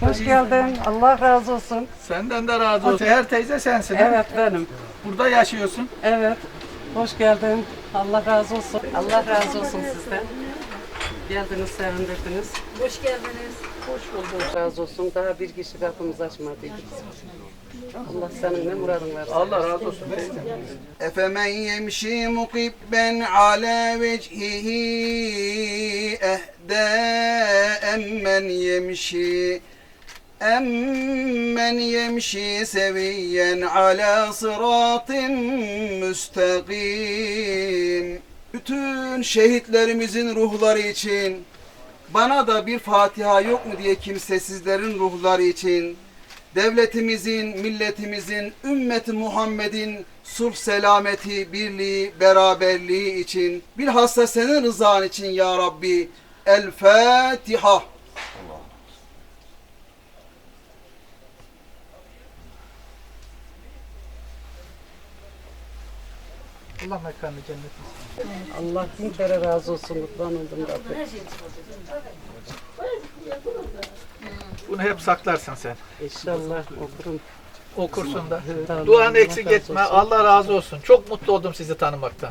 Hoş geldin. Allah razı olsun. Senden de razı olsun. Seher teyze sensin. ha? Evet benim. Burada yaşıyorsun. Evet. Hoş geldin. Allah razı olsun. Allah razı olsun sizden. Geldiniz, sevindirdiniz. Hoş geldiniz. Hoş bulduk. Razı olsun. Daha bir kişi kapımızı açmadıydı. Allah senin ne muradın varsa. Allah razı olsun teyze. أفمن يمشي مقبا على وجهه أهدى أمن يمشي أمن يمشي سويا على صراط müstakim. Bütün şehitlerimizin ruhları için bana da bir Fatiha yok mu diye kimsesizlerin ruhları için devletimizin, milletimizin, ümmeti Muhammed'in sulh selameti, birliği, beraberliği için bilhassa senin rızan için ya Rabbi. El Fatiha. Allah mekanını cennet etsin. Allah bin kere razı olsun. Kurban oldum Rabbim. Bunu hep saklarsın sen. İnşallah okurum. Okursun da. Duan eksik etme. olsun. Allah razı olsun. Çok mutlu oldum sizi tanımaktan.